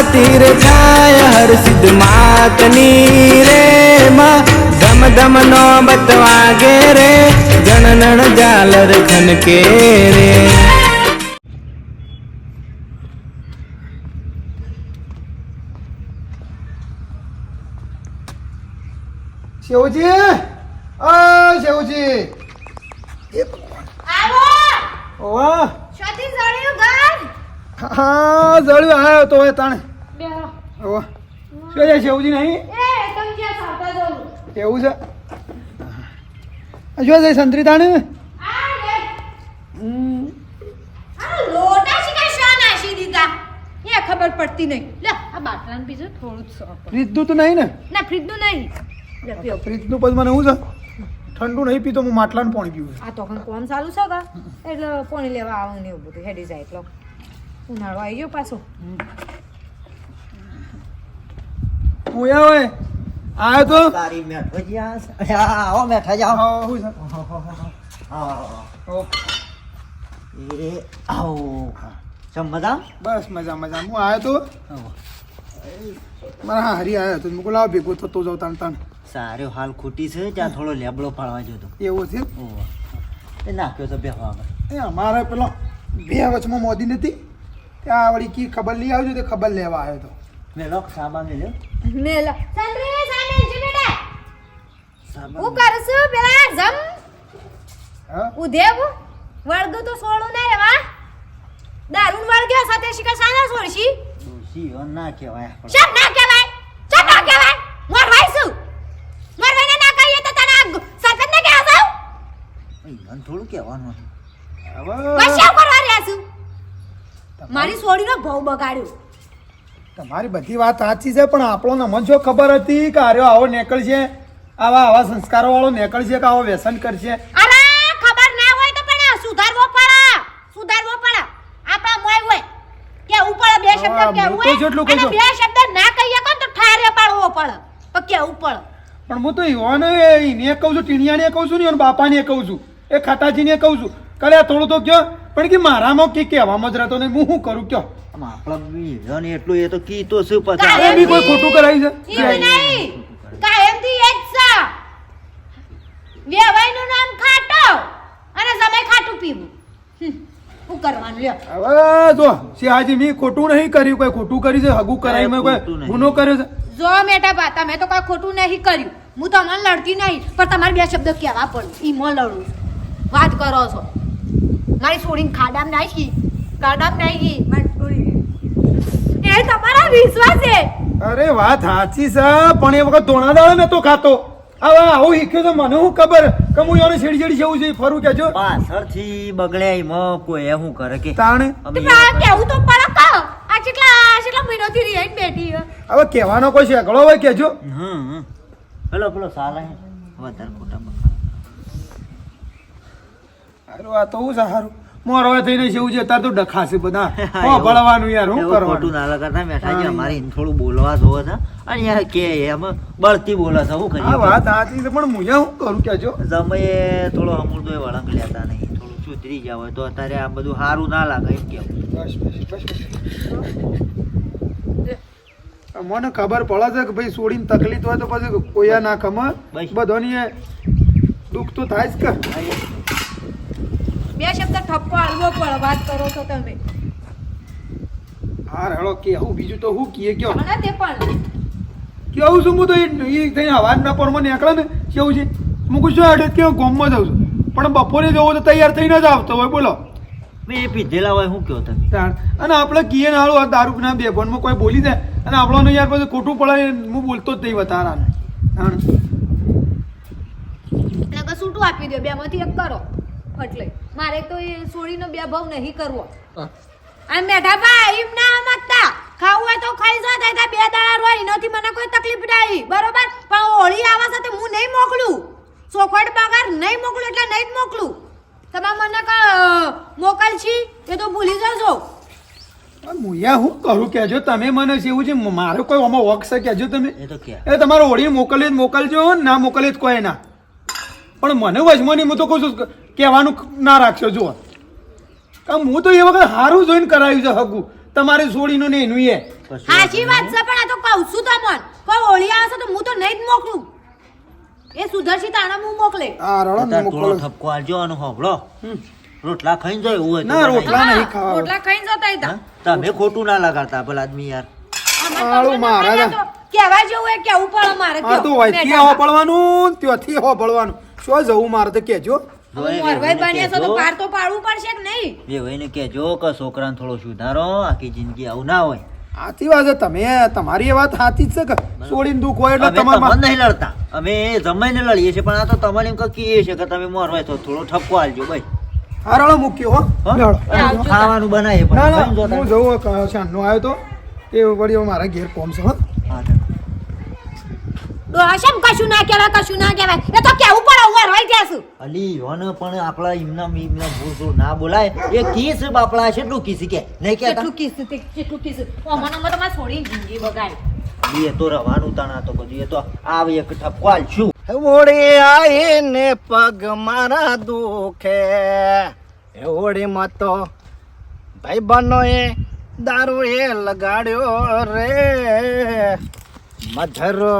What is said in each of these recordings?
આરતી રે થાય હર સિદ્ધ માતની રે માં ધમ ધમ નો બતવાગે રે જણનણ ઝાલર ખનકે રે શેવજી આ શેવજી આવો ઓવા શોધી જળ્યું ઘર હા જળ્યું આવ્યો તો એ તાણે. ઓ શું છે શેવજી નહીં? એવું છે? શું છે સંતરી તાણે? ખબર પડતી નહીં. લે આ બાટલાનું પીજો થોડું જ સોપ ફ્રીજનું તો નહીં ને? ના ફ્રીજનું નહીં. ફ્રીજનું પછી મને એવું છે ઠંડુ નહીં પીતો હું માટલાનું પાણી પીવું આ તો કોણ સારું ચાલુ છે એટલે પાણી લેવા આવું ને એવું બધું હેડી જાય એટલો. ઉનાળો આવી ગયો પાછો. હું યા હોય? આવ્યો તો? તારી મેઠો જ્યાં આ, આવો મેઠા જાઓ હા, એ આવો. ચમ મજા? બસ મજા મજા. હું આવ્યો તો. મારા હરી આવ્યો તો. મેં કહું લાવ ભેગો થતો જાઉં તાણ તાણ. સારો હાલ ખૂટી છે ત્યાં થોડો લેબડો પાડવા જતો એવો છે? ઓહો. એ નાખ્યો તો બેહવા આગળ. એ અમારે પેલો બે વચમાં મોદી નથી. ત્યાં વળી કી ખબર લઈ આવજો તે ખબર લેવા આવ્યો તો. મેલો સાબા મેલ્યો મેલા ચંદ્રી સામે છે બેટા સાબા હું કરું છું પેલા? જમ? હા? ઉધેવ? વળગું તો સોળું ના રેવા દારૂન વળગ્યો સાથે શિકા સાના સોળશી? ડોશી, હવે ના કહેવાય. શેમ ના કહેવાય? શેમ ના કહેવાય? મોર વાઈસુ મોર વાઈને ના કહીએ તો તને સરપંચ ને કહેવા જાઉં મન થોડું કહેવાનું હતું. બસ હવે શેમ કરવા રહ્યા છું? મારી સોડીનો ભાવ બગાડ્યો. તમારી બધી વાત સાચી છે પણ આપણો મન જો ખબર હતી કે આર્યો આવો નીકળશે આવા આવા સંસ્કારો વાળો નીકળશે કે આવો વ્યસન કરશે. અરે ખબર ના હોય તો પણ સુધારવો પડે. સુધારવો પડે. આપણા મોય હોય. કે ઉપર બે શબ્દ જેટલું હોય અને. બે શબ્દ ના કહીએ કોણ તો ઠારે પાડવો પડે. તો કેવું પડે પણ હું તો યોને એને કહું છું ટીણિયાને કહું છું ને બાપાને કહું છું એ ખાટાજીને કહું છું. કરે થોડું તો કયો. પણ કે મારામાં કે કહેવામાં જ રહેતો નહીં. હું શું કરું? કયો? આમ આપણા એટલું એ તો કીધું શું પાછા. એ બી કોઈ ખોટું કરાવી છે? નહીં. કાયમથી એ જ છે. વેવાઈનું નામ ખાટો અને સમય ખાટું પીવું. હમ, કરવાનું લ્યો. હવે જો સિંહાજી મેં ખોટું નહીં કર્યું. કોઈ ખોટું કર્યું છે? હગું કરાવી મેં કોઈ ગુનો કર્યો છે? જો મેટા બા તમે તો કોઈ ખોટું નહીં કર્યું. હું તમને લડતી નહીં પણ તમારે બે શબ્દ કહેવા પડે. ઈ મો લડું વાત કરો છો. મારી છોડીને ખાડામાં નાખી ખાડામાં નાખી. મારી છોડી એ તમારા વિશ્વાસ છે? અરે વાત સાચી છે પણ એ વખત ધોણા દાળ મેં તો ખાતો. હવે આવું શીખ્યો તો મને શું ખબર? કે હું એને છેડી છેડી જવું છે ફરું કેજો પાછળથી બગડ્યા એમાં કોઈ એ શું કરે કે? તાણે? અમે તો આ કેવું તો પડે કહો આ કેટલા કેટલા મહિનાથી રિહાઈન બેઠી હવે કહેવાનો કોઈ શેકડો હોય કેજો હમ હમ. પેલો પેલો સાલા હે. વધારે ખોટા બકા. હારું આ તો હું સારું મોર હવે થઈને જેવું છે તાર તો ડખાશે બધા. હો ભળવાનું યાર હું કરવાનું? ખોટું ના લગાતા બેઠા છે અમારી થોડું બોલવા જોવે છે અને યાર કે એમ બળતી બોલે છે આ કરીએ વાત આતી પણ મુયા હું કરું કેજો સમયે થોડો અમૂર્તો વળંગ લેતા નહીં થોડું સુધરી જાવ તો અત્યારે આ બધું સારું ના લાગે એમ કેવું. બસ બસ બસ મને ખબર પડે છે કે ભાઈ છોડીને તકલીફ હોય તો પછી કોયા ના ખમ બસ. બધાની દુઃખ તો થાય જ કે. બે શબ્દ ઠપકો આલવો પણ વાત કરો છો તમે. હા રડો કે હું બીજું તો હું કીએ કયો? અને તે પણ. કેવું છું હું તો એ થઈને અવાજના પરમાં નીકળે ને કેવું છે? હું કહું છું અડે કેવું ગોમમાં જાઉં છું. પણ બપોરે જવો તો તૈયાર થઈને જ આવતો હોય બોલો. મેં એ પીધેલા હોય શું કહો તમે? અને આપણે કીએ ને હાલો દારૂ ના બે ભણમાં કોઈ બોલી દે અને આપણો યાર પછી ખોટું પડે હું બોલતો જ નહીં વધારાને. સૂટું કે આપી દો બે માંથી એક કરો. એટલે મારે તો એ સોળીનો બે ભાવ નહીં કરવો. અને બેઠા ભાઈ એમ ના મતતા ખાવું હોય તો ખાઈ જા થાય બે દાડા રોય. એનાથી મને કોઈ તકલીફ નહીં. બરોબર? પણ હોળી આવા સાથે હું નહીં મોકલું. ચોખવટ બગાર નહીં મોકલું એટલે નહીં જ મોકલું. તમે મને કા મોકલશી? એ તો ભૂલી જજો. મુયા હું કરું? કેજો તમે મને જેવું એવું છે મારો કોઈ આમાં વર્ક છે? કેજો તમે. એ તો કે. એ તમારો હોળી મોકલી મોકલજો ના મોકલી જ કોઈ ના. પણ મને વચમાં હું તો કહું છું કહેવાનું ના રાખશો જુઓ. કાં હું તો એ વખત સારું જોઈને કરાવ્યું છે હગું. તમારે છોડીનું ને એનું એ. સાચી વાત છે પણ આ તો કહું છું તમને. કોઈ ઓળી આવશે તો હું તો નહીં જ મોકલું. એ સુધરશી તાણા હું મોકલે. આ રડો ને અત્યારે થોડો મોકલો ઠપકો આલજો અને હોભળો. રોટલા ખાઈને જાય એવું હોય ના, રોટલા નહીં ખાવા. રોટલા ખાઈને જતા હતા તમે ખોટું ના લગાડતા ભલા આદમી યાર. આળો મારા જા. જેવું એ કેવું પડે મારે આ તો મેઠા હો પડવાનું ત્યાંથી હો પડવાનું શું જવું મારે તો કેજો હવે જોઈ મોરવાઈ વેવાઈને બન્યા છો તો કહેજો. પાર તો પાડવું પડશે કે નહીં? વેવાઈને કહેજો કે છોકરાને થોડો સુધારો આખી જિંદગી આવું ના હોય. સાચી વાત છે. તમે તમારી એ વાત સાચી જ છે છોડીને દુઃખ હોય એટલે તમારે નહીં લડતા. અમે જમાઈને લડીએ છીએ પણ આ તો તમારે એમ કહીએ છીએ કે તમે મોરવાય તો થોડો ઠપકો આલજો ભાઈ. હારળો મૂક્યો હો. હો? લેવડો. આવજો. ખાવાનું બનાવીએ પણ ના ના ખાઈને જોતા. હું જવું શાનનો આવ્યો તો. એ વળી મારા ઘેર કોમ છે હો હા, કશું ના કહેવાય કશું ના કહેવાય? એ તો કેવું પડે હું હરવાઈ ગયા છું. અલી યોને પણ આપણા એમના એમના ભૂલ ભૂલ ના બોલાય. એ કીસ બાપડા કેટલું કીસ કે? નહીં કહેતા? કેટલું કીધું તે? કેટલું કીધું અમારા માં તમારે જિંદગી બગાડી. એ તો રવાનું તાણા તો બધું. એ તો આવે એક ઠપકો આલશું હોળી આઈને પગ મારા દુખે. એ મતો ભાઈ એ દારૂ એ લગાડ્યો રે. મધરો.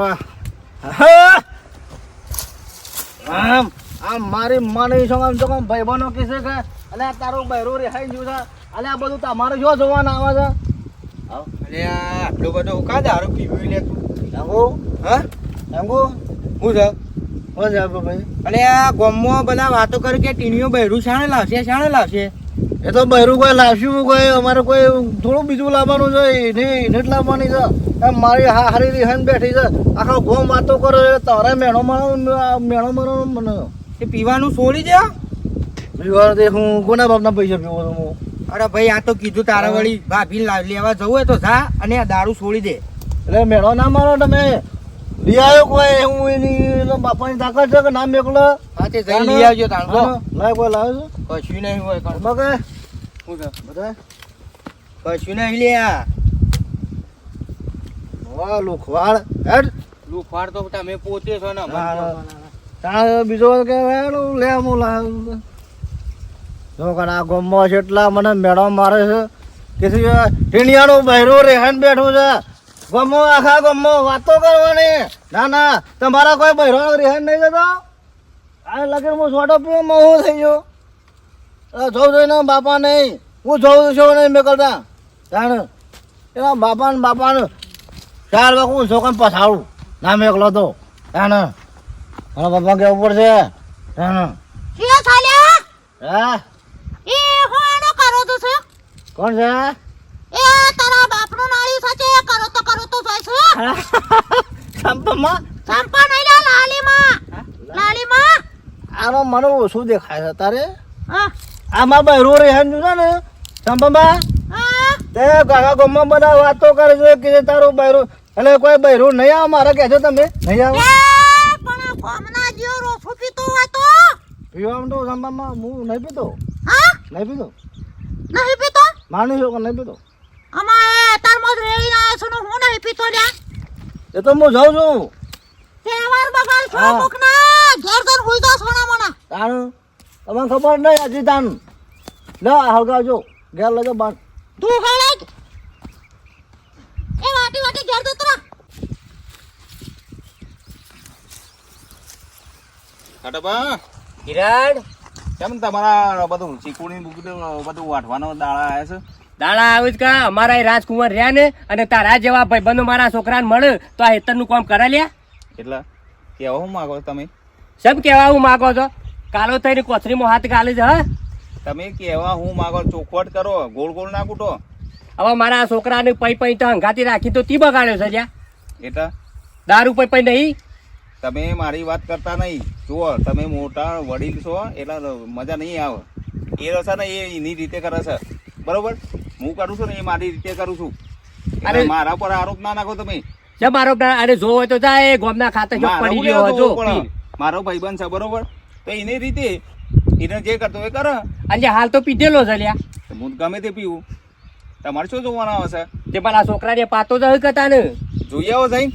હા! આમ. આમ મારી માની છો આમ તો કોમ ભાઈ બનો છે કે અને આ તારો બહેરો રિહાઈ ગયું છે. અને આ બધું તમારે જો જોવાના આવે છે. આવ. અરે આટલો બધો કા દારૂ પીવી લે તું? જાગો. હા? એમકો હું છે? હું છે ભાઈ અને આ ગામમાં બધા વાતો કરે કે ટીણીઓ બહેરું શાણે લાવશે શાણે લાવશે? એ તો બહેરું કોઈ લાવશું કોઈ અમારે કોઈ થોડું બીજું લાવવાનું છે એને એને જ લાવવાની છે. એમ મારી હા હારી રિહાન બેઠી છે. આખો ગોમ વાતો કરો તારે મેણો મારો મેણો મારો મને. એ પીવાનું છોડી દે પીવાનું તે હું કોના બાપના પૈસા પીવો છું હું? અરે ભાઈ આ તો કીધું તારા વળી ભાભી લેવા જવું હોય તો જા અને આ દારૂ છોડી દે. એટલે મેળો ના મારો તમે. આવ્યો કોઈ હું એની બાપાની તાકાત છે કે ના મેકલો? હા જઈ લઈ આવજો લાય કોઈ લાવ્યો કશું નહીં હોય છે કણ. મગે હું છે? બધા? કશું નહીં લ્યા. વા લુખવાડ. હેડ. લુખવાડ તો તમે પોતે છો ને. તાણ બીજો કે લે હું લાવ જો કણ આ ગોમમાં છે એટલા મને મેળો મારે છે કે ટીણિયાનો બહેરું રેહાન બેઠું છે. ગમો આખા ગમો વાતો કરવાની. ના ના તમારા કોઈ બહેરો રિહાન નહીં જતો આ લગે હું સોટો પીવામાં હું થઈ ગયો. જોઉં જોઈને બાપા નહીં હું જોઉં છું નહીં મેં કરતા? જાણ. એના બાપાને બાપાને ચાર વાગ હું છોકરાને પછાડું. ના મેં એકલો તો. જાણ. મારા બાપા કેવું પડશે? જાણ. હા? કોણ છે? તારા નાળી સાચે કરો તો કરો તો છે. સંપમાં? સંપા નહીં લા લાલીમાં. લાલીમાં? આમાં મને ઓછું દેખાય છે તારે. આમાં બહેરું રેહાન છે ને સંપમાં? તે કાકા ગામમાં બધા વાતો કરે છે કે તારું બહેરો એટલે કોઈ બહેરો નહીં આવે મારે કહેજો તમે. નહીં આવે? પણ કોમના જીઓ રોફો પીતો હોય તો? પીવામાં તો સંપમાં? હું નહીં પીતો. હા? નહીં પીતો? નહીં પીતો? માનું છું કે નહીં પીતો? અમારે તાર રેડી ના છે હું નહીં પીતો લ્યા એ તો હું જાઉં છું. તહેવાર બગાડ છો હા. મુખના ઘેર ઘર હુઈ જા સોના મના તાણ તમને ખબર નહીં હજી તાન લે હળગાવજો ઘેર લેજો બાર. તું હળાય એ વાટી વાટી ઘેર જતો રહો. ખાટાબા કિરણ કેમ તમારા બધું ચીકુડી બધું વાટવાનો દાળા આવ્યા છે? દાડા આવે જ કા? અમારા એ રાજકુમાર રહ્યા ને અને તારા જેવા ભાઈબંધો મારા છોકરાને મળે તો આ હેતરનું કામ કરા લ્યા. એટલે કેવા હું માગો છો તમે? સબ કેવા હું માગો છો? કાલો થઈને કોથરીમાં હાથ ગાલે છે હા? તમે કેવા હું માગો? ચોખવટ કરો ગોળ ગોળ ના કૂટો. હવે મારા છોકરાને પૈ પૈ તો હંગાતી રાખી તો તી બગાડ્યો છે જ્યાં એટલે? દારૂ પૈ પૈ નહીં? તમે મારી વાત કરતા નહીં. જુઓ તમે મોટા વડીલ છો એટલે મજા નહીં આવે. એ રસા ને એ એની રીતે કરે છે. બરોબર? હું કરું છું ને એ મારી રીતે કરું છું. અરે- મારા પર આરોપ ના નાખો તમે. જેમ આરોપ ના અરે જો હોય તો જાય ગોમના ખાતે જો પડી ગયો પડે? મારો ભાઈબંધ છે બરોબર? તો એની રીતે એને જે કરતો એ કરે. અને હાલ તો પીધેલો છે લ્યા હું ગમે તે પીવું. તમારે શું જોવાના આવે છે? તે છોકરા છોકરાને પાતો જ હતા ને. જોઈ આવો સાહેબ.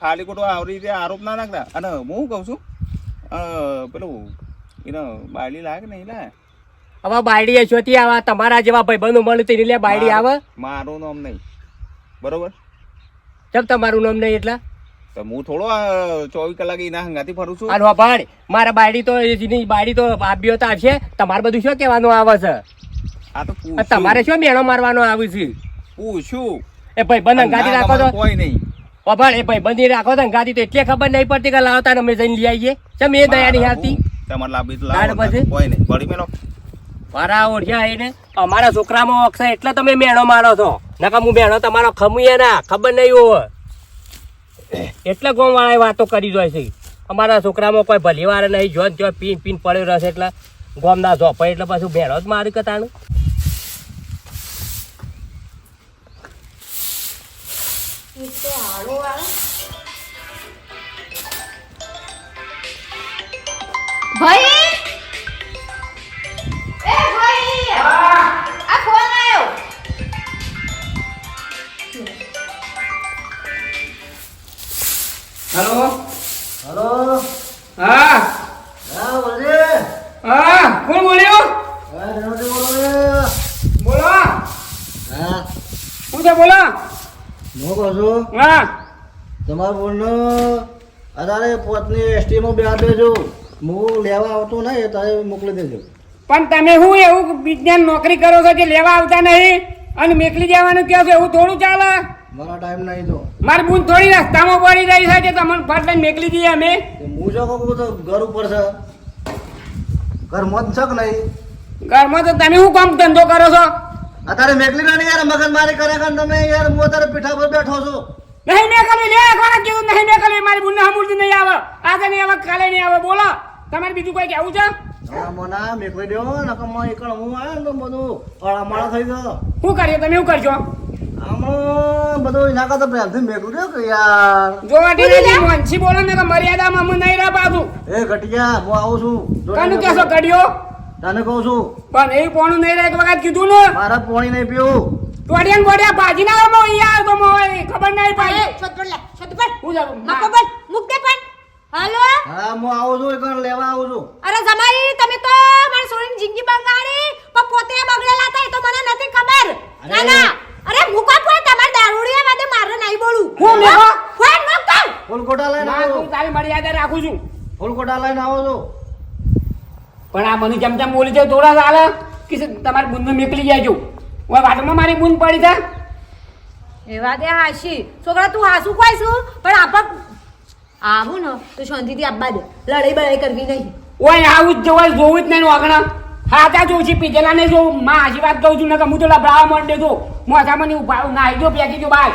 ખાલી ખોટો આવરી રીતે આરોપ ના નાખતા. અને હું કહું છું પેલું એને બાયલી લાગે નહીં લાગે. હવે બાયડી શોધી આવા તમારા જેવા ભાઈબંધો મળે તેની લે બાયડી આવે. મારું નામ નહીં. બરોબર? કેમ તમારું નામ નહીં એટલે? તો હું થોડો ચોવીસ કલાક એના હંગાથી ફરું છું. અને ભાડ મારા બાયડી તો એની બાયડી તો આપ્યો તો આવશે. તમારે બધું શું કહેવાનું આવે છે? આ તો તમારે શું મેળો મારવાનો આવે છે? પૂછ્યું એ ભાઈબંધ બંધ ના, રાખો તો. કોઈ નહીં. અભાડ એ ભાઈબંધી રાખો તો અંગાથી તો એટલે ખબર નહીં પડતી કે લાવતા અમે જઈને લઈ આવીએ. ચમ એ દયા નહીં આવતી તમારે લાવી તો લાવો કોઈ નહીં. બળી મેલો મારા ઓળખ્યા એને. અમારા છોકરામાં અક્ષર એટલે તમે મેણો મારો છો. નકા હું મેણો તમારો ખમુએ ના, ખબર નહીં હોય. એટલે ગોમવાળાએ વાતો કરી જોઈ છે. અમારા છોકરામાં કોઈ ભલી વાર નહીં જોન જો પીન પીન પડ્યો રહેશે એટલે ગોમના ઝોપાય એટલે પાછું મેળો જ મારી કતાનું ભાઈ! ભાઈ આ ફોન આવ્યો હલો હલો હા? હા બોલજે. હા કોણ બોલ્યો? હા ધનવતી બોલો બોલો. હા. શું છે બોલો? હું કહું છું હા. તમારા બોલનો અત્યારે પોતની એસટીમાં બે આપેજો હું લેવા આવતો નહીં તારે મોકલી દેજો. પણ તમે શું એવું વિજ્ઞાન નોકરી કરો છો કે લેવા આવતા નહીં? અને મેકલી જવાનું કહો છો એવું થોડું ચાલે? મારા ટાઈમ નહીં તો. મારી બૂન થોડી રસ્તામાં પડી રહી છે કે તમને ફટ લઈને મેકલી દઈએ અમે. હું જો કહું તો ઘર ઉપર છે. ઘરમાં જ છક નહીં? ઘરમાં તો તમે શું કામ ધંધો કરો છો? અત્યારે મેકલી ના યાર મગજ મારી કરે કે તમે યાર હું અત્યારે પીઠા પર બેઠો છું. નહીં મેકલી લે કોણ કીધું? નહીં મેકલી મારી બુન હમુરથી નહીં આવે. આજે નહીં આવે કાલે નહીં આવે. બોલો તમારે બીજું કોઈ કહેવું છે? મને નકર હું તો બધું અળામાળા થઈ ગયો. શું કરીએ તમે શું કરશો આમાં બધું એના કરતા પ્રેમથી મેકલું દો કે યાર? જો વાટી મોંછી બોલો ને કે મર્યાદામાં હું નહીં રહા પાછું. એ ઘટિયા હું આવું છું. કાનું કેસો કહું- તને કહું છું. પણ એ પોણું નહીં રહે એક વખત કીધું ને. મારા પોણી નહીં પીવું. ટોડિયા ને બોડિયા ભાજી ના યાર તો ખબર નહીં પાડી. શોધ પર લે શોધ પર હું જાઉં. મકો બોલ મૂક દે પણ હાલો? હા હું આવું છું એકણ લેવા આવું છું. અરે જમાઈ તમે તો મારી સોરીની જિંદગી બગાડી પણ પોતે બગડેલા હતા એ તો મને નથી ખબર. ના ના. અરે મૂકો ફોન તમાર દારૂડિયા વાદે મારે નહીં બોલું. હું મેકો? ફોન મૂક કર ફૂલકોટા લઈને ના આવું તું તારી મર્યાદા રાખું છું. ફૂલકોટા લઈને આવું છું. પણ આ મને જેમ જેમ બોલી જાવ થોડા ચાલે કે તમારી બુંદ નીકળી જાય છું. ઓય વાતમાં મારી બુંદ પડી છે? એવા દે હાશી છોકરા તું હાસું કોઈ છું પણ આપક આવું ને તો શાંતિથી આપવા દે લડાઈ બડાઈ કરવી નહીં. ઓય આવું જ જોવાય જોવું જ નહીં વાગણા. ત્યાં જોઉં છું પીધેલા ને જોઉં માં હાજી વાત કહું છું ને કે હું તો લબડાવા માંડે જો મોઢામાં નહીં ઊભા નાહી જો પેકી જો બાય.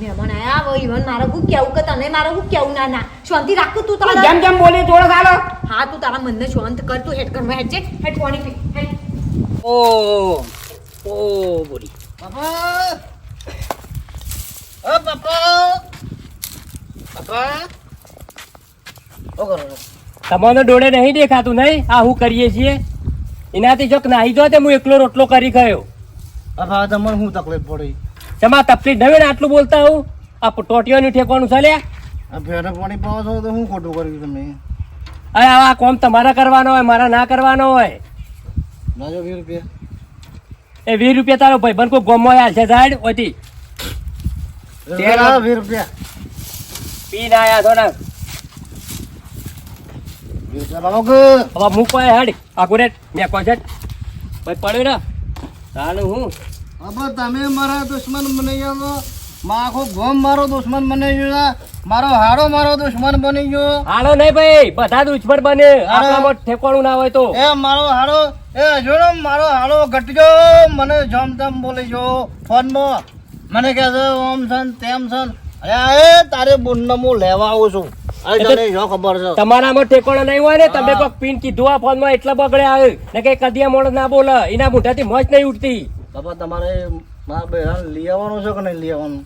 મહેમાન આયા આવો ઈવન મારે શું કેવું કે તને મારે શું કેવું? ના ના. શાંતિ રાખું તું તું તારા. જેમ જેમ બોલે થોડો ચાલો હા તું તારા મનને શાંત કર તું હેડ ઘરમાં હેડ છે હેડ પાણી પી હેડ. ઓ ઓ બોલી. ઓ તમને ડોળે નહીં દેખાતું નહીં? આ હું કરીએ છીએ? એનાથી જોક નાહી જો તે હું એકલો રોટલો કરી ગયો. પાપા તમને શું તકલીફ પડી? જમા તકલીફ નવી ને આટલું બોલતા હું આ ટોટીઓનું ઠેકવાનું છે ભેડા પાણી પાવો છો તો શું ખોટું કર્યું તમે? અરે આ કોમ તમારા કરવાનો હોય મારા ના કરવાનો હોય. ના જો વીસ રૂપિયા. એ વીસ રૂપિયા તારો ભાઈ બનકો ગોમો આ છે સાઈડ ઓથી વીસ રૂપિયા. પીને આયા થોડા વીસ રૂપિયા લાવો કે હવે મૂકો હેડ. મેં કોશેટ ભાઈ પડ્યો ને? હું? હવે તમે મારા દુશ્મન બની ગયો ગોમ મારો દુશ્મન બની ગયો મારો હાડો મારો દુશ્મન બની ગયો. હાલો નહીં ભાઈ. બધા દુશ્મન બને. આપણામાં ઠેકવાનું ના હોય તો. એ મારો હાડો એ જો ને મારો હાડો ઘટજો મને જમ તેમ બોલી જો ફોનમાં. મને કહે છે ઓમ સન તેમ સન. અરે તારે બુનને હું લેવા આવું છું. તમારામાં ઠેકાણો નહીં હોય ને? તમે. પીન કીધું આ ફોનમાં એટલા બગડે આવે ને મોડ ના બોલે. એના મોઢાથી મોજ નહીં ઉઠતી બાપા તમારે મારા બેહાન લઈ આવવાનું છે કે નહીં લઈ આવવાનું?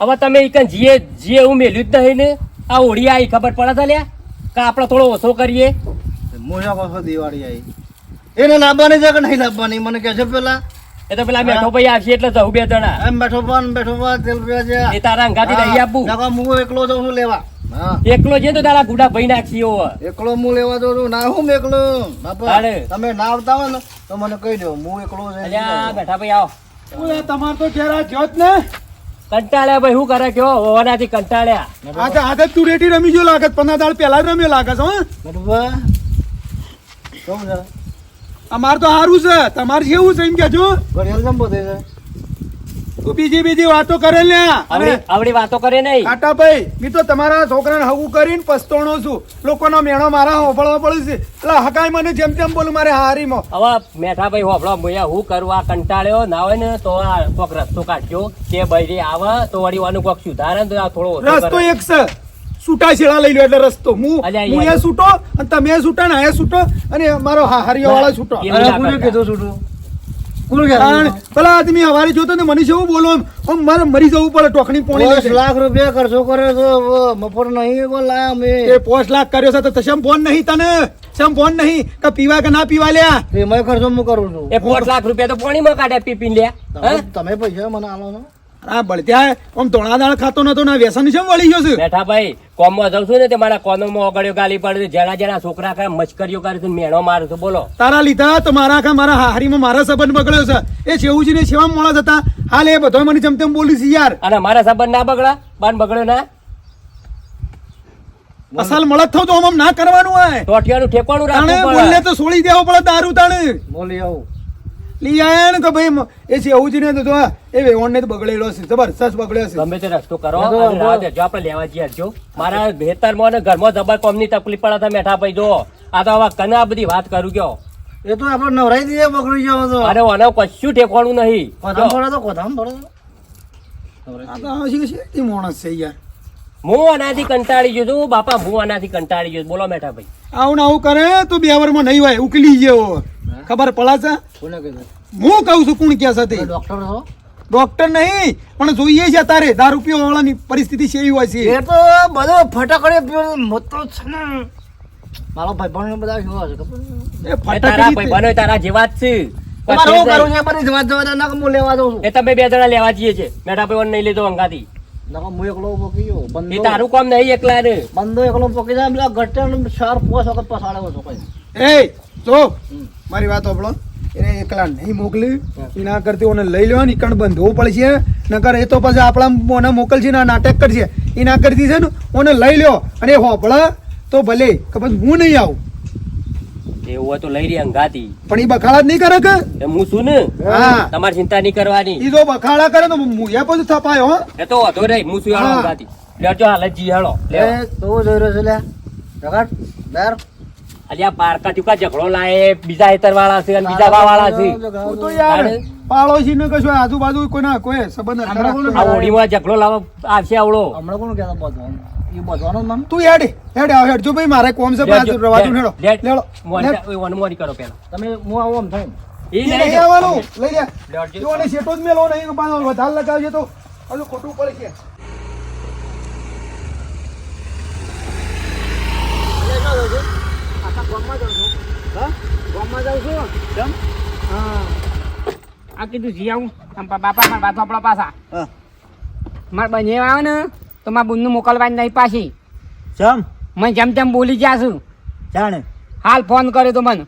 હવે તમે ઈ જીએ જીએ એવું મેલ્યું જ નહીં ને? આ ઓળી આવી ખબર પડે છે લ્યા? કે આપણે થોડો ઓછો કરીએ. મોજા પાછો દિવાળી આવી. એને લાવવાની છે કે નહીં લાવવાની? મને કહે છે પેલા. એ તો પેલા બેઠો ભાઈ આવશે એટલે જવું બે જણા. એમ બેઠો પણ બેઠો પણ તેલ પીવા છે. એ તારા અંગાથી રહી આપું. હું એકલો જઉં છું લેવા. એકલો છે તો તારા ગુડા ભાઈ નાખી હો એકલો હું લેવા દઉં છું? ના હું એકલો. બાપા તમે ના આવતા હો ને તો મને કહી દો હું એકલો છે અલ્યા બેઠા ભાઈ આવો. તમાર તો ઘેરા ગયો જ ને? કંટાળ્યા ભાઈ શું કરે કયો? હોવાનાથી કંટાળ્યા. આજે આજે તું રેટી રમી ગયો લાગત પંદર દાળ પહેલા જ રમ્યો લાગે છે હો. બરોબર અમાર તો સારું છે. તમારે જેવું છે એમ કેજો ઘડિયાળ કેમ બધે છે? તું બીજી બીજી વાતો કરે ને. આવડી આવડી વાતો કરે નહીં. કાટા ભાઈ મી તો તમારા છોકરાને હગું કરીને પસ્તોણો છું. લોકોનો મેણો મારા હોફળવા પડે છે. એટલે હકાય મને જેમ તેમ બોલું મારે હારીમાં. હવે મેઠા ભાઈ હોભળો મુયા હું કરું આ કંટાળ્યો. ના હોય ને તો આ કોક રસ્તો કાઢજો. કે ભાઈ આવે તો વળી વાનું કોક સુધારે તો આ થોડો રસ્તો એક છે. છૂટા છેડા લઈ લો એટલે રસ્તો. હું હું એ છૂટો અને તમે છૂટા ને એ છૂટો અને મારો હારિયો વાળો છૂટો એવું અરે ના કોને કીધું છૂટું કોણ કારણ કહેતું પેલા આદમી હવારે જોતો ને મને શું બોલો એમ મારે મરી જવું પડે ટોકણી પોણી લાખ રૂપિયા ખર્ચો કર્યો તો મફત નહીં લાયા અમે. એ પોસ્ટ લાખ કર્યો છે તો તશમ ફોન નહીં તને? સમ ફોન નહીં? કે પીવા કે ના પીવા લ્યા? એમાંય ખર્ચો હું કરું છું. એ પાંચ લાખ રૂપિયા તો પાણીમાં કાઢ્યા પી પી લે તમે- તમે પૈસા મને આલો છો. આ બળત્યા આમ ધોળા દાળ ખાતો નતો ના વ્યસન છે વળી ગયો છે? બેઠા ભાઈ કોમ જાઉં છું ને તે મારા કોનોમાં ઓગળ્યો ગાલી પડે જેના જેના છોકરા કાંઈ મશ્કરીઓ કરે છે મેણો મારે છે બોલો. તારા લીધા તો મારા આખા મારા હારીમાં મારા સંબંધ બગડ્યો છે. એ છેવુજી ને છેવા મોડા જતા. હાલ એ બધો મને જેમ તેમ બોલી છે યાર. અને મારા સંબંધ ના બગડા? બાન બગડ્યો ના? અસલ મળત થયો તો આમ ના કરવાનું હોય. ટોટિયાનું ઠેકાણું તાણે રાખવું પડે. તો છોડી દેવો પડે દારૂ તાણે. બોલી આવું. લઈ આયા ને કે ભાઈ મ- એ જ નહીં તો જો એ વેવણ ને તો બગડેલો છે. જબરદસ્ત બગડ્યો છે. ગમે તે રસ્તો કરો. તો અને રાહ આપણે લેવા જઈએ જો. મારા ભેતરમાં ને ઘરમાં જબર કોમની તકલીફ પડે તો મેઠા ભાઈ જો. આ તો હવે કના બધી વાત કરું ગયો એ તો આપણે નવરાઈ દઈએ બગડી જાવ તો અરે ઓને કશું ઠેકવાનું નહીં. કોધામ જો, પડે તો કોધામ પડે. આ તો આ છે કે એ માણસ છે યાર. હું આનાથી કંટાળી ગયો છું બાપા હું આનાથી કંટાળી ગયો બોલો મેઠા ભાઈ આવું આવું કરે તો બે વારમાં નહીં હોય ઉકલી જેવો ખબર પડે છે? કોને કીધું હું કહું છું કોણ ક્યાં સાથે ડોક્ટર છો? ડોક્ટર નહીં પણ જોઈએ છે તારે દારૂ પીવા વાળાની પરિસ્થિતિ છે એવી હોય છે. એ તો બધો ફટાકડે મોટો છે ને. મારો ભાઈ બધા કેવા છે ખબર? એ ફટાકડા તારા ભાઈ બનો તારા જેવા જ છે. તમારે હું કરું છે બધી જવા જવા ના લેવા દઉં એ તમે બે જણા લેવા જઈએ છે મેઠા ભાઈ ઓને નહીં લેતો અંગાથી. ના કે હું એકલો પોકી બંદો એ તારું કામ નહીં એકલા રે બંદો એકલો પોકી જાય પેલા ગટ્ટે ચાર પોસ વખત પસાડે છો કઈ એ તો મારી વાત સાંભળો એને એકલા નહીં મોકલી એના કરતી ઓને લઈ લેવા ને કણ બંધવું પડશે નકર એ તો પછી આપણા મોને મોકલશે ને નાટક કરશે એના કરતી છે ને ઓને લઈ લ્યો અને હોબળા તો ભલે કે પછી હું નહીં આવું એવું હોય તો લઈ રહ્યા ગાતી પણ એ બખાડા નહીં કરે કે? હું છું ને? હા. તમારે ચિંતા નહીં કરવાની. એ જો બખાડા કરે તો હું એ પછી થપાયો હો. એ તો વાંધો રે હું છું હાલો ગાતી લેજો હાલ જી હાલો એ તો જોઈ રહ્યો છે લે? રગડ બેર. અલ્યા પારકા ચુકા ઝઘડો લાય બીજા હેતર વાળા છે અને બીજા વાળા છે. હું તો યાર પાડોશી ને કશું આજુબાજુ કોઈના કોઈ સંબંધ આ ઓડીમાં ઝઘડો લાવવા આવશે આવડો. હમણાં કોણ કહેતા બધવાનું એ બધવાનું જ તું હેડ હેડ આવ હેડ. જો ભાઈ મારે કોમ છે લેજો, રવાજુ હેડો. લેડો મોની- લે. ઓય, ઓને મોની કરો પેલા. તમે હું આવું આમ થાય ઈ ઈ નહીં નહીં જો. આવવાનું. લઈ લે જો અને શેઠો જ મેલો નહીં પાછો વધારે લગાવજે તો. હજુ ખોટું પડશે આ કીધું જી આવું. બાપા મારા વાત આપણા પાછા. મારા બંને આવે ને. તો મારા બુનનું મોકલવાની નહીં પાછી. ચમ? મને જેમ તેમ બોલી ગયા છું. જાણે. હાલ ફોન કર્યો તો મને.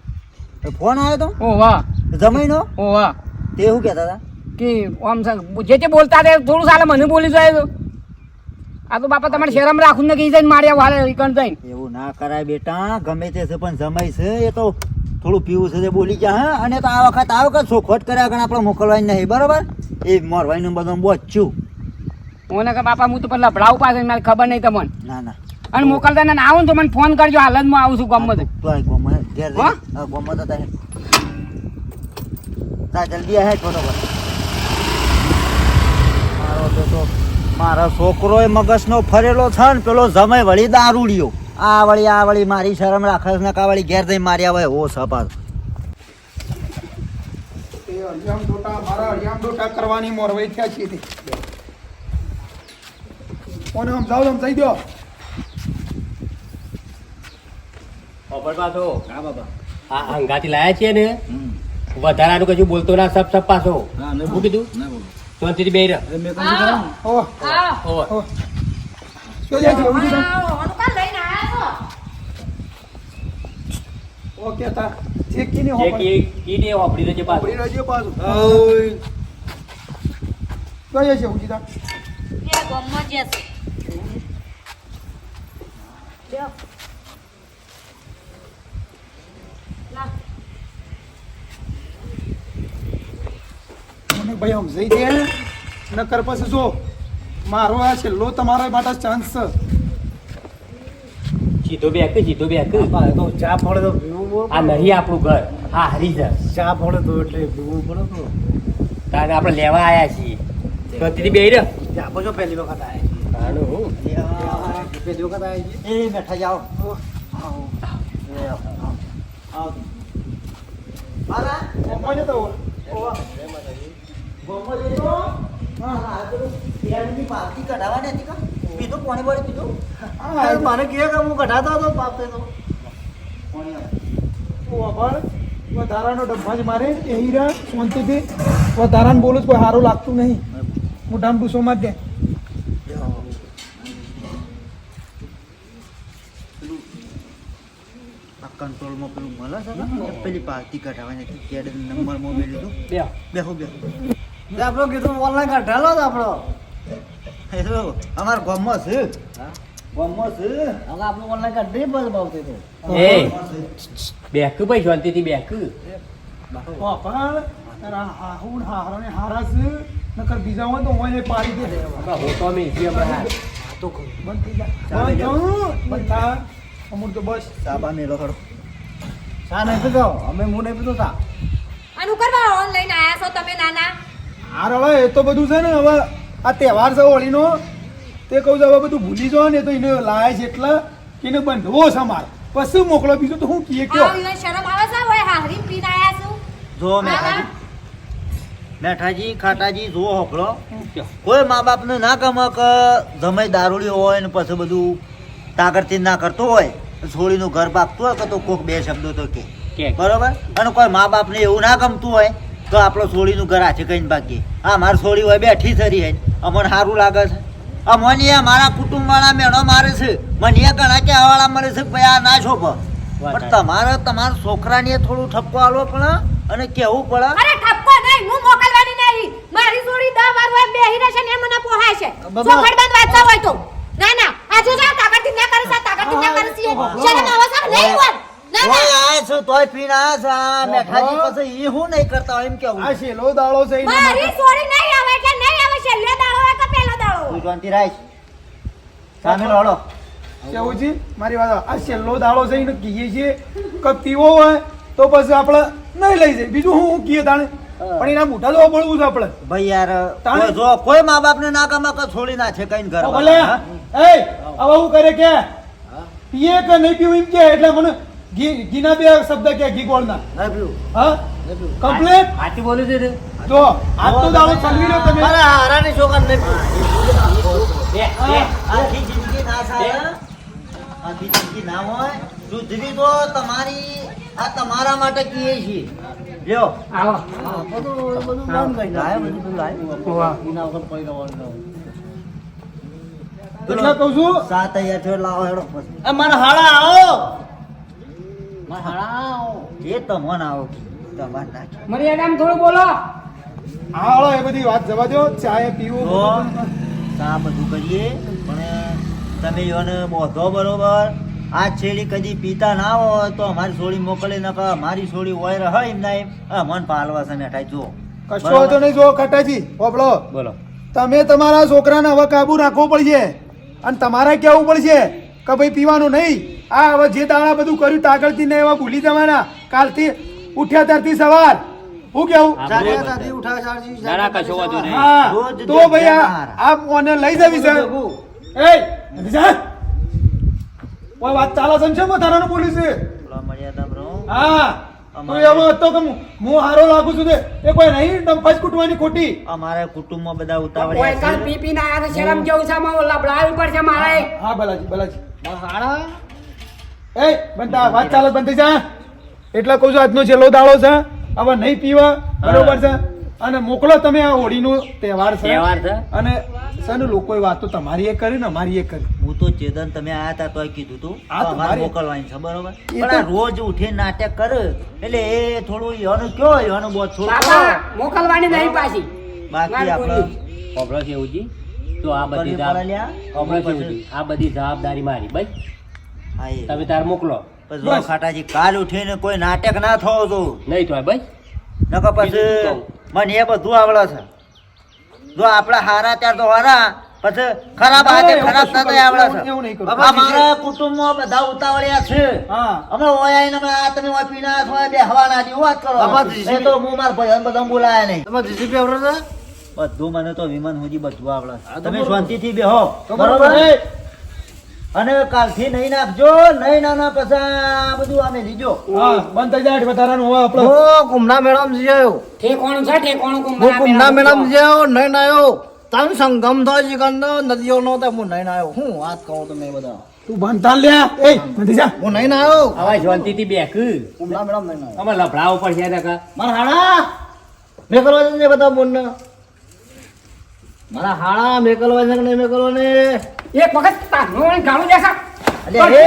ફોન આવ્યો તો? ઓ વાહ. જમાઈ નો ઓ વાહ. તે શું કહેતા હતા? કે આમ સંગ જે તે બોલતા હતા થોડું સાલે મને બોલી જાય તો. આ તો બાપા તમારે શરમ રાખું ને કે ઈ જઈને માર્યા વાળે ઈકણ જઈને. એવું ના કરાય બેટા ગમે તે છે પણ જમાઈ છે એ તો થોડું પીવું છે તે બોલી ગયા હા અને તો આ વખત આ વખત ચોખવટ કર્યા આગળ આપણે મોકલવાની નહીં બરોબર? એ મોરવાઈનું બધું બોચું મને કે બાપા હું તો પેલા લભડાવું પાસે મારે ખબર નહીં તમને. ના ના. અને મોકલતા ને આવું ને તો મને ફોન કરજો હાલતમાં આવું છું ગમત તો આ ગોમાં ઘેર હા? તો તારે. તા જલ્દી મારો બેટો મારા છોકરો એ મગજનો ફરેલો છે ને પેલો જમે વળી દારૂડિયો. આ વળી આ વળી મારી શરમ રાખસ ને કા વળી ઘેર જઈ માર્યા હોય ઓ સપાસ મારા કરવાની મોરવાઈ થયા છે. કોને સમજાવ સમજાઈ દો. ખબર પાછો. આ અંગાથી લાયા છે ને? વધારાનું કશું બોલતો ના સપ સપ પાછો. શું કીધું? શાંતિથી બેહી રહે. મેં કહ્યું ઓ ઓવે. ઓ શું જાય છે એવું છે તાણ? આવો, આનું કાં લઈને આયા છો? ઓકે તા. ચેક કીને જે હોપડી. કી- કીને વાપરી દેજે પાછું. રહેજો પાછું. ઓય. શું છે ગામમાં મને ભાઈ સમજાઈ દે. નકર પછી જો. મારો આ છેલ્લો તમારા માટે ચાન્સ છે જીતો બેક. જીતો બેક તો ચા પડે તો પીવું આ નહીં આપણું ઘર. હા હરી જા. ચા પડે તો એટલે પીવું પડે તો. તારે આપણે લેવા આયા છીએ. ગતિથી બે રહ્યો ચા પછી પહેલી વખત આયા. પહેલી વખત આવી છીએ. એ બેઠા જાઓ. મને કહે કે? હું કઢાતો હતો બાપે તો. વધારાનો ડબ્બા જ મારે. એ હીરા શાંતિથી. વધારાને બોલું કોઈ સારું લાગતું નહીં. મોઢામાં ડૂસોમાં જ દે આ કંટ્રોલમાં પેલું મળે છે પેલી પાર્ટી કઢાવવાની હતી કેડ નંબરમાં મેં લીધું. બે. બેહો બેહો. તે આપણો કીધું ઓનલાઈન કઢાલો જ આપણો. અમાર ગામમાં છે. ગામમાં છે? હવે આપણું ઓનલાઈન કાઢી બસ ભાવતી તો એ બેક ભાઈ શાંતિથી બેક વાપર તારા હાહુ ને હારાને હારા છે. નકર બીજા હોય તો હોય પાડી દે. હું તો અમે છીએ હમણાં બંધ થઈ જા. બંધ. બંધ અમુક તો બસ. સાબા મેલો ખડો ચા નહીં પીતો અમે હું નહીં પીતો ચા આનું કરવા ઓનલાઈન આયા છો તમે નાના? હાર હવે એ તો બધું છે ને હવે આ તહેવાર છે હોળીનો. તે કહું છું હવે બધું ભૂલી જાઓ ને તો એને લાય છે એટલે કે એને બંધવો છે મારે પછી મોકલો બીજું તો હું કીએ કયો? શરમ આવે છે? હોય હાહરી પીને આયા છું? જો મેઠાજી. મેઠાજી ખાટાજી જો હોકળો. કોઈ મા બાપને ના ગમે કે જમાઈ દારૂડી હોય ને પછી બધું તાકરથી ના કરતો હોય. છોડીનું ઘર બાપ હોય કે તો કોક બે શબ્દો તો કે. કે. બરોબર? અને કોઈ મા બાપને એવું ના ગમતું હોય તો આપણો છોડીનું ઘર હાથે કહીને ભાગીએ. હા મારી છોડી હોય બેઠી સરી હોય અમને સારું લાગે છે. અમને આ મારા કુટુંબવાળા મેળો મારે છે. મને આ ઘણા કહેવાળા મળે છે ભાઈ આ ના છોપ પણ તમારે તમારા છોકરાને થોડું ઠપકો આલવો પણ અને કેવું પડે? અરે ઠપકો નહીં હું મોકલવાની નહીં. મારી છોડી દસ વાર હોય બેહી રહેશે ને મને પોહાય છે. ચોખડ બંધ વાંચતા હોય તો. ના ના. આજે જા તાકાતથી ના કરે છે તાકાતથી ના કરે છે શરમ આવે છે નહીં હોય ના ના મારી વાત આ છેલ્લો દાડો છે એને કહીએ છીએ કે પીવો હોય તો પછી આપણે નહીં લઈ જાય બીજું હું કીએ તાણે? પણ એના મોટા જોવા પડવું છે આપણે. ભાઈ યાર જો કોઈ મા બાપને ના ગમે છોડી ના છે કઈ ઘર ભલે એ હવે હું કરે કે? પીએ કે નહીં પીવું એમ કે? એટલે મને ઘી ઘીના બે શબ્દ કે ઘી ગોળના. ના પીવું. હા? નહીં હાથી બોલું છે તો. આ તો દાડો ચલવી લો તમે. અરે હારાની છોકર નહીં બે બે આખી જિંદગી ના થાય આખી જિંદગી ના હોય. પૃથ્વી તો તમારી આ તમારા માટે કીએ છીએ. લ્યો. આવો. બધું બધું બંધ કરી બધું લાય. એના વગર રહેવાનું. નહીં. એટલે કહું છું સાત તૈયાર થયો લાવો હેડો પછી. મારા હાડા આવો. મારા હાડા આવો. એ તમને આવો તમારે નાખી. મર્યાદામાં થોડું બોલો. હાળો એ બધી વાત જવા દો ચાય પીવું તો બધું કરીએ પણ તમે યોને બોધો બરોબર. આ છેડી કદી પીતા ના હોય તો અમારી છોડી મોકલી ન મારી છોડી હોય રહે એમ ના એમ. આ મન પાલવા છે મેઠાઈ જો. કશો તો નહીં જો ખટાજી હોબળો બોલો. તમે તમારા છોકરાને હવે કાબુ રાખવો પડશે. અને તમારે કહેવું પડશે કે ભાઈ પીવાનું નહીં. આ હવે જે દાણા બધું કર્યું તાગળથી ને એવા ભૂલી જવાના. કાલથી ઉઠ્યા ત્યારથી સવાર. હું કેવું હા, તો ભાઈ આ મને લઈ જવી છે. એ જા વાત ચાલે સમજે ને તારાનું બોલી છે. હા. તો હતો કે હું હું હારો લાગુ છું તે? એ કોઈ નહીં? ડંફાજ કૂટવાની ખોટી? અમારા કુટુંબમાં બધા કોઈ ઉતાવળિયા કાલ પી પીને આયા શરમ જેવું છે આમાં લબડાવી પડશે મારે. હા બલાજી બલાજી. હાડા. એ બનતા વાત ચાલે બંધ થઈ જા એટલે કહું છું આજનો છેલ્લો દાડો છે હવે નહીં પીવા. બરોબર છે. અને મોકલો તમે આ હોળીનો તહેવાર છે તહેવાર છે? અને સાનું લોકોએ વાતો તમારી એ કરી ને અમારી એ કરી. હું તો ચેતન તમે આયા હતા તોય કીધું તું. આ તમારે મોકલવાની છે બરોબર? પણ આ રોજ ઉઠીને નાટક કરે એટલે એ થોડું યનું કયો યનું બહુ થોડું મોકલવાની નહીં પાછી. બાકી આપણે બોલ્યું. છે એવું જી? તો આ બધી. હોભળો છે ઉજી આ બધી જવાબદારી મારી બસ. હા એ. તમે તાર મોકલો. પછી જો ખાટાજી કાલ ઉઠીને કોઈ નાટક ના થવો તો. નહીં થાય બસ. નકર પછી મને એ બધું આવડે છે. જો આપણા હારા ત્યાર તો હારા પછી ખરાબ હાથે ખરાબ થતા આવડે એવું- એવું નહીં છે કરું. અમારા કુટુંબમાં બધા ઉતાવળિયા છે હા અમે ઓયા ને અમે આ તમે ઓય પીના અથવા બે હવાના જેવું વાત કરો એ તો હું માર ભાઈ બધા બોલાયા નહીં તમે જીસીપી આવડે છે બધું મને તો વિમાન હોજી બધું આવડે છે. તમે. શાંતિથી બેહો બરોબર. અને કાલથી નહીં નાખજો નહીં ના ના પછી આ બધું અમે લીજો. હા બંધ થઈ જાય વધારાનું હોય આપણે ઓ કુમના મેડમ આવ્યો ઠેકોણું છે ઠેકોણું કુમના કુમના મેડમ મેળામાં આવ્યો નહીં આવ્યો તાન સંગમ થાય છે કંદો નદીઓ નો તો હું નહીં આવ્યો હું વાત કહું તમે બધા. તું ભણતા લે. એ નથી જા. હું નહીં આવ્યો હવે શાંતિથી બેક. કુમના મેડમ નહીં આવ્યો અમે લફડાવું પડશે ને કાં. મારા હાડા. મેં કરવા ને બધા બોલને મારા હાળા મેકલવા છે કે નહીં મેકલવા ને એક વખત તારનું વળી ગાળું દેખા અલે, હે!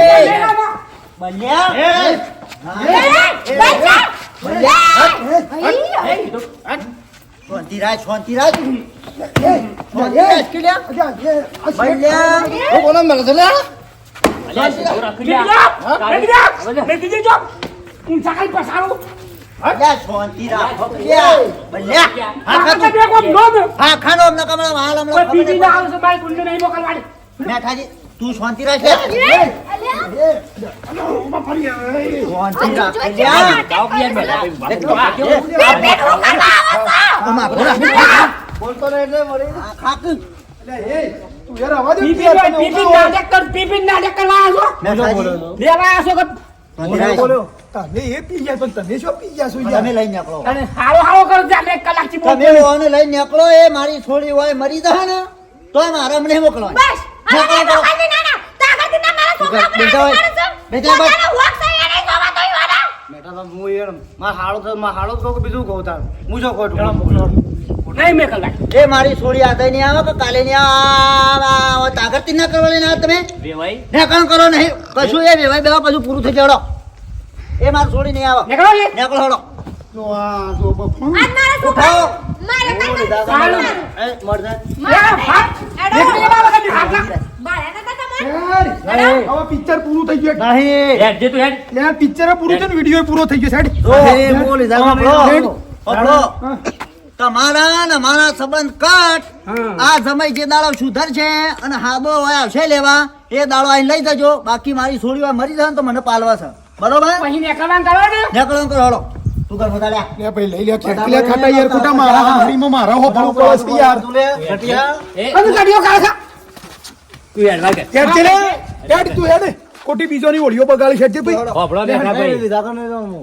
બલ્યા હું? પસારું. બલ્યા બલ્યા બલ્યા તો બે કોમ નો દો. હા ખાનો અમને કમળા હાલ અમને કોઈ ખબર બીજી નહીં ના આવશે, મારી કુંડી નહીં મોકલવાની. મેઠાજી તું શાંતિરાજ લે. શાંતિરાજ બલ્યા જાઓ પિયર બેઠા. આમાં ભોળા. બોલતો નહીં એટલે આ ખાક દે પીપી. નાટક કર, પીપી નાટક કરવા આવ્યા છો? મેઠાજી. લેવા આવ્યા તમે એ પી ગયા પણ તમે શું પી ગયા છો તમે લઈ નીકળો. અને હારો હારો કરો બે કલાકથી બોલ. તમે ઓને લઈ નીકળો એ મારી છોડી હોય મરી જાય ને. તો મારે અમને મોકલો બસ ના, ના. તાકાતથી ના મારા છોકરા પર બેટા. બેટા વાળા. બેટા તો હું મારા તો મારા બીજું કહું તાર. હું શું કહું નહીં મેં કલાક. એ મારી છોડી નહીં આવે કે કાલે નહીં આવે તાકત ના કરવા લઈને આવે તમે વેવાઈ ને કામ કરો નહીં. કશું એ વેવાય બેવા પાછું પૂરું થઈ જડો. એ માર છોડી નહીં આવે. નીકળો લે નીકળો હળો તો આ તો બફું. આજ મારા છોકરા. મારે નથી. સારું. એ મરજા લેવા, હાથ. એક બે બાબા કાઢી હાથ હવે પિક્ચર પૂરું થઈ ગયું. નહીં. હેડ જે તું હેડ. લે પિક્ચર પૂરું છે ને વીડિયો પૂરો થઈ ગયો તમારા ને મારા સંબંધ કટ. આ સમય જે દાડો સુધર છે અને હાદો હોય આવશે લેવા એ દાડો આઈને લઈ જજો. બાકી મારી છોડી મરી જાય ને તો મને પાલવા છે. બરોબર? પછી નીકળવાનું કરો ને. નીકળો કરો હળો તું કર બધા લ્યા લે ભાઈ લઈ લે કેટલે ખાતા યાર કુટા મારા હારીમાં મારા હોફળું પડે છે યાર. તું લે, ઘટિયા. બધું ગાડીઓ કાઢે તું યાર વાગે હેડ ચલે. લે હેડ તું હેડ. બીજો ની ઓળીઓ બગાડી છે ભાઈ. હોભળો બેઠા ભાઈ.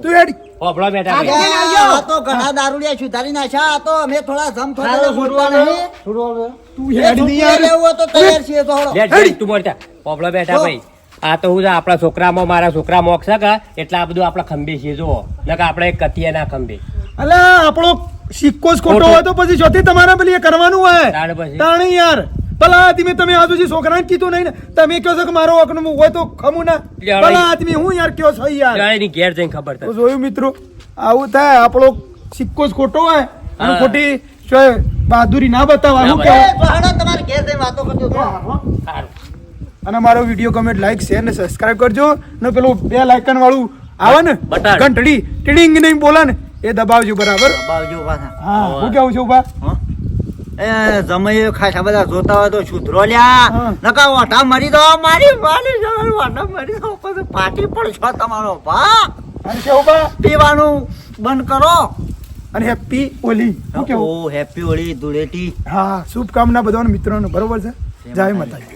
તું હેડ. હોભળો બેઠા આ તો ઘણા દારૂડિયા સુધારી નાખ્યા. આ તો અમે થોડા જમ થોડા છૂટવા નહીં છોડવા તું હેડ નહીં યાર. લેવું તો તૈયાર છે તો હેડ. તું મરતા હોભળો બેઠા ભાઈ. આ તો હું આપણા છોકરામાં મારા છોકરા મોક્ષ કે? એટલે આ બધું આપણા ખંભી છે જુઓ. નકર આપણે કતિયા ના ખંભી. અલે આપણો સિક્કો જ ખોટો. હોય તો પછી જોતી તમારે પેલી એ કરવાનું હોય. તાણ પછી? તાણી યાર. ભલા આદમી તમે આ છોકરા છોકરાને કીધું નહીં ને. તમે કહો છો કે મારો હકનું હોય તો ખમું ના. ભલા આદમી હું યાર કયો છો યાર. એની ઘેર જઈને ખબર તો થાય. જોયું મિત્રો આવું થાય. આપણો સિક્કો જ ખોટો હોય. અને ખોટી શું બહાદુરી ના બતાવવાનું કે તમારે ઘેર જઈને વાતો કરજો. સારું. અને મારો વીડિયો કમેન્ટ લાઈક શેર ને સબસ્ક્રાઇબ કરજો. ને પેલું બે લાઇકન વાળું આવે ને. ઘંટડી ટીડિંગ નહીં બોલે ને એ દબાવજો બરાબર. દબાવજો હા હું કેવું છું ઊભા? હં? એ જમાઈએ ખાસા બધા જોતા હોય તો સુધરો લ્યા. નકા ઓઢા મરી દો મારી મારી જવાનું ઓઢા મરી દો પછી ફાટી પડશો તમારો ભા. અને કેવું બા પીવાનું બંધ કરો. અને હેપી ઓલી ઓ હેપી ઓલી ધૂળેટી. હા શુભકામના બધાને મિત્રોને બરોબર છે? જય માતાજી.